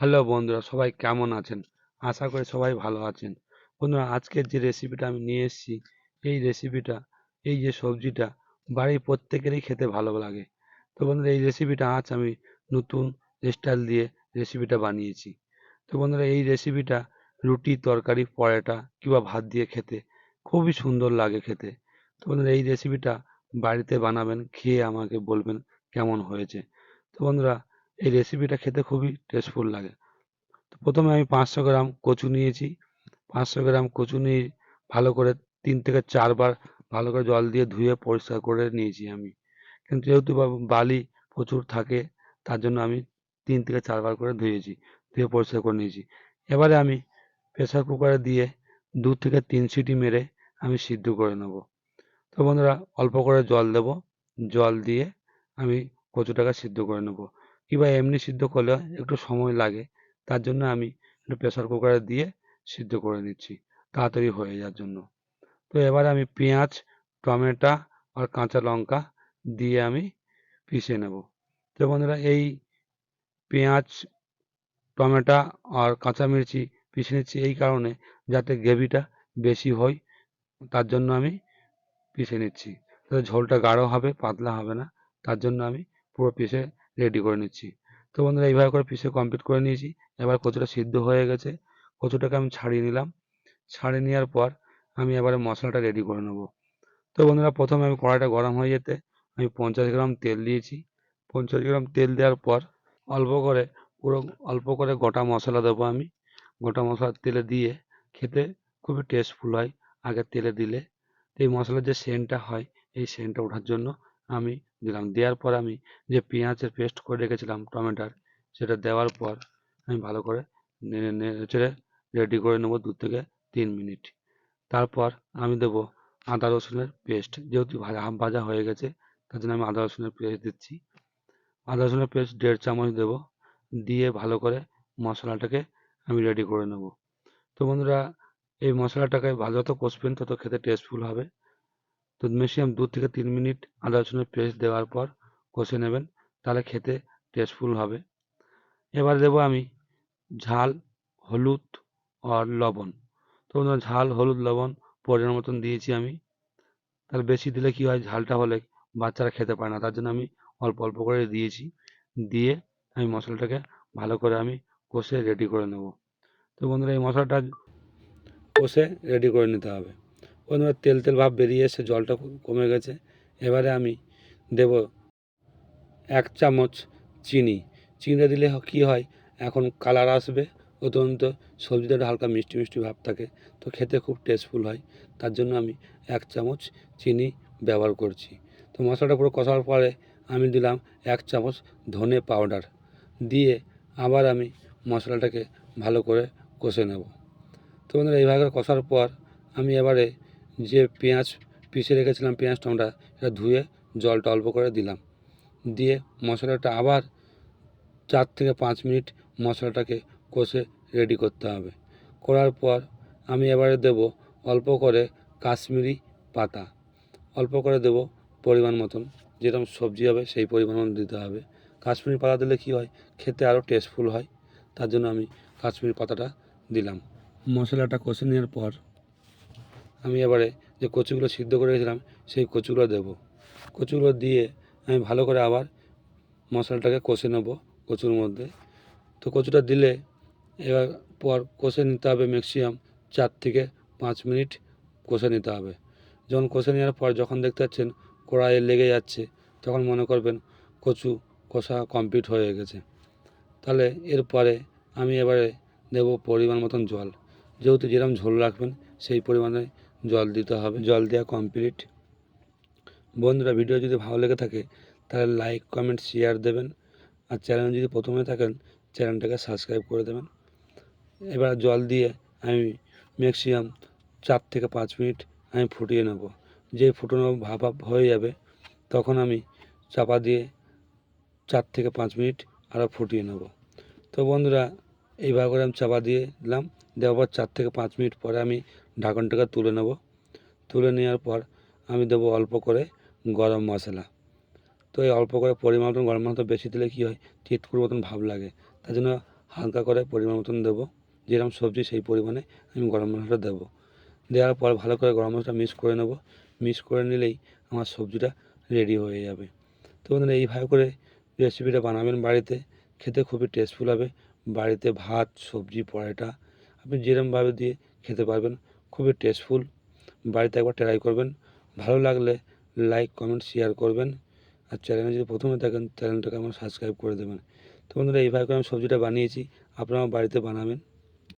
Hello বন্ধুরা, সবাই কেমন আছেন? আশা করি সবাই ভালো আছেন। বন্ধুরা, আজকের যে রেসিপিটা আমি নিয়ে এসেছি, এই রেসিপিটা এই যে সবজিটা বাড়ির প্রত্যেকেরই খেতে ভালো লাগে। তো বন্ধুরা, এই রেসিপিটা আজ আমি নতুন স্টাইল দিয়ে রেসিপিটা বানিয়েছি। তো বন্ধুরা, এই রেসিপিটা রুটি, তরকারি, পরোটা কিংবা ভাত দিয়ে খেতে খুবই সুন্দর লাগে খেতে। তো বন্ধুরা, এই রেসিপিটা বাড়িতে বানাবেন, খেয়ে আমাকে বলবেন কেমন হয়েছে। তো বন্ধুরা এই রেসিপিটা খেতে খুবই টেস্টফুল লাগে। তো প্রথমে আমি পাঁচশো গ্রাম কচু নিয়েছি। পাঁচশো গ্রাম কচু নিয়ে ভালো করে তিন থেকে চারবার ভালো করে জল দিয়ে ধুয়ে পরিষ্কার করে নিয়েছি আমি। কিন্তু যেহেতু বালি প্রচুর থাকে, তার জন্য আমি তিন থেকে চারবার করে ধুয়েছি, ধুয়ে পরিষ্কার করে নিয়েছি। এবারে আমি প্রেসার কুকারে দিয়ে দু থেকে তিন সিটি মেরে আমি সিদ্ধ করে নেব। তো বন্ধুরা, অল্প করে জল দেব। জল দিয়ে আমি কচুটাকে সিদ্ধ করে নেব। কিংবা এমনি সিদ্ধ করলে একটু সময় লাগে, তার জন্য আমি একটু প্রেসার কুকারে দিয়ে সিদ্ধ করে নিচ্ছি, তাড়াতাড়ি হয়ে যাওয়ার জন্য। তো এবার আমি পেঁয়াজ, টমেটো আর কাঁচা লঙ্কা দিয়ে আমি পিষে নেব। তো বন্ধুরা, এই পেঁয়াজ, টমেটো আর কাঁচা মির্চি পিষে নিচ্ছি এই কারণে যাতে গ্রেভিটা বেশি হয়, তার জন্য আমি পিষে নিচ্ছি। তাতে ঝোলটা গাঢ় হবে, পাতলা হবে না, তার জন্য আমি পুরো পিষে রেডি করে নিচ্ছি। তো বন্ধুরা, এইভাবে করে পিসে কমপ্লিট করে নিয়েছি। এবার কচুটা সিদ্ধ হয়ে গেছে। কচুটাকে আমি ছাড়িয়ে নিলাম। ছাড়িয়ে নেওয়ার পর আমি এবারে মশলাটা রেডি করে নেব। তো বন্ধুরা, প্রথমে আমি কড়াইটা গরম হয়ে যেতে আমি পঞ্চাশ গ্রাম তেল দিয়েছি। পঞ্চাশ গ্রাম তেল দেওয়ার পর অল্প করে পুরো, অল্প করে গোটা মশলা দেবো আমি। গোটা মশলা তেলে দিয়ে খেতে খুবই টেস্টফুল হয়। আগে তেলে দিলে। এই মশলার যে সেন্টটা হয়, এই সেন্টটা ওঠার জন্য আমি দিলাম। দেওয়ার পর আমি যে পেঁয়াজের পেস্ট করে রেখেছিলাম টমেটোর, সেটা দেওয়ার পর আমি ভালো করে নেড়ে রেডি করে নেব দু থেকে তিন মিনিট। তারপর আমি দেবো আদা রসুনের পেস্ট যেহেতু ভাজা ভাজা হয়ে গেছে, তার জন্য আমি আদা রসুনের পেস্ট দিচ্ছি। আদা রসুনের পেস্ট দেড় চামচ দেবো। দিয়ে ভালো করে মশলাটাকে আমি রেডি করে নেব। তো বন্ধুরা, এই মশলাটাকে ভালো যত কষবেন, তত খেতে টেস্টফুল হবে। তো ম্যাক্সিমাম দু থেকে তিন মিনিট আদা রসুনের পেস্ট দেওয়ার পর কষে নেবেন, তাহলে খেতে টেস্টফুল হবে। এবার দেবো আমি ঝাল, হলুদ আর লবণ। তো ঝাল, হলুদ, লবণ পরিমাণ মতন দিয়েছি আমি। তাহলে বেশি দিলে কি হয়, ঝালটা হলে বাচ্চারা খেতে পারে না, তার জন্য আমি অল্প অল্প করে দিয়েছি। দিয়ে আমি মশলাটাকে ভালো করে আমি কষে রেডি করে নেব। তো বন্ধুরা, এই মশলাটা কষে রেডি করে নিতে হবে। বন্ধুরা তেল তেল ভাব বেরিয়ে এসে জলটা কমে গেছে। এবারে আমি দেব এক চামচ চিনি। চিনিটা দিলে কী হয়? এখন কালার আসবে অত্যন্ত। সবজিটা হালকা মিষ্টি মিষ্টি ভাব থাকে, তো খেতে খুব টেস্টফুল হয়। তার জন্য আমি এক চামচ চিনি ব্যবহার করছি। তো মশলাটা পুরো কষার পরে আমি দিলাম এক চামচ ধনে পাউডার দিয়ে আবার আমি মশলাটাকে ভালো করে কষে নেব। তো বন্ধুরা এইভাবে কষার পর আমি এবারে যে পেঁয়াজ পিষে রেখেছিলাম পেঁয়াজ টমেটো এটা ধুয়ে জলটা অল্প করে দিলাম। দিয়ে মশলাটা আবার চার থেকে পাঁচ মিনিট মশলাটাকে কষে রেডি করতে হবে। করার পর আমি এবারে দেব অল্প করে কাশ্মীরি পাতা। অল্প করে দেব পরিমাণ মতন। যেরকম সবজি হবে সেই পরিমাণ মতন দিতে হবে। কাশ্মীরি পাতা দিলে কী হয়? খেতে আরও টেস্টফুল হয়। তার জন্য আমি কাশ্মীরি পাতাটা দিলাম। মশলাটা কষে নেওয়ার পর আমি এবারে যে কচুগুলো সিদ্ধ করে রেখেছিলাম, সেই কচুগুলো দেব। কচুগুলো দিয়ে আমি ভালো করে আবার মশলাটাকে কষে নেব কচুর মধ্যে। তো কচুটা দিলে এবার পর কষে নিতে হবে ম্যাক্সিমাম চার থেকে পাঁচ মিনিট কষে নিতে হবে। যখন কষে নেওয়ার পর যখন দেখতে পাচ্ছেন কড়াইয়ে লেগে যাচ্ছে, তখন মনে করবেন কচু কষা কমপ্লিট হয়ে গেছে। তাহলে এরপরে আমি এবারে দেব পরিমাণ মতন জল। যেহেতু যেরকম ঝোল রাখবেন, সেই পরিমাণে জল দিতে হবে, জল দেওয়া কমপ্লিট বন্ধুরা ভিডিও যদি ভালো লেগে থাকে, তাহলে লাইক কমেন্ট শেয়ার দেবেন। আর চ্যানেল যদি প্রথমে থাকেন চ্যানেলটাকে সাবস্ক্রাইব করে দেবেন। এবার জল দিয়ে আমি ম্যাক্সিমাম চার থেকে পাঁচ মিনিট আমি ফুটিয়ে নেব। যে ফুটানো ভাপ হয়ে যাবে, তখন আমি চাপা দিয়ে চার থেকে পাঁচ মিনিট আরও ফুটিয়ে নেব। তো বন্ধুরা, এইভাবে করে আমি চাপা দিয়ে দিলাম। দেওয়ার পর চার থেকে পাঁচ মিনিট পরে আমি ঢাকনটাকে তুলে নেব। তুলে নেওয়ার পর আমি দেবো অল্প করে গরম মশলা। তো এই অল্প করে পরিমাণ মতন, গরম মশলা বেশি দিলে কী হয়? চিটকুর মতন ভাব লাগে। তার জন্য হালকা করে পরিমাণ মতন দেবো। যেরকম সবজি, সেই পরিমাণে আমি গরম মশলাটা দেবো। দেওয়ার পর ভালো করে গরম মশলা মিক্স করে নেব। মিক্স করে নিলেই আমার সবজিটা রেডি হয়ে যাবে। তো বন্ধুরা, এইভাবে করে রেসিপিটা বানাবেন বাড়িতে। খেতে খুবই টেস্টফুল হবে। বাড়িতে ভাত, সবজি, পরোটা, আপনি যেরমভাবে দিয়ে খেতে পারবেন খুবই টেস্টফুল বাড়িতে একবার ট্রাই করবেন। ভালো লাগলে লাইক কমেন্ট শেয়ার করবেন। আর চ্যানেলে যদি প্রথমে থাকেন চ্যানেলটাকে আমার সাবস্ক্রাইব করে দেবেন। তো বন্ধুরা, এইভাবে আমি সবজিটা বানিয়েছি। আপনারাও বাড়িতে বানাবেন।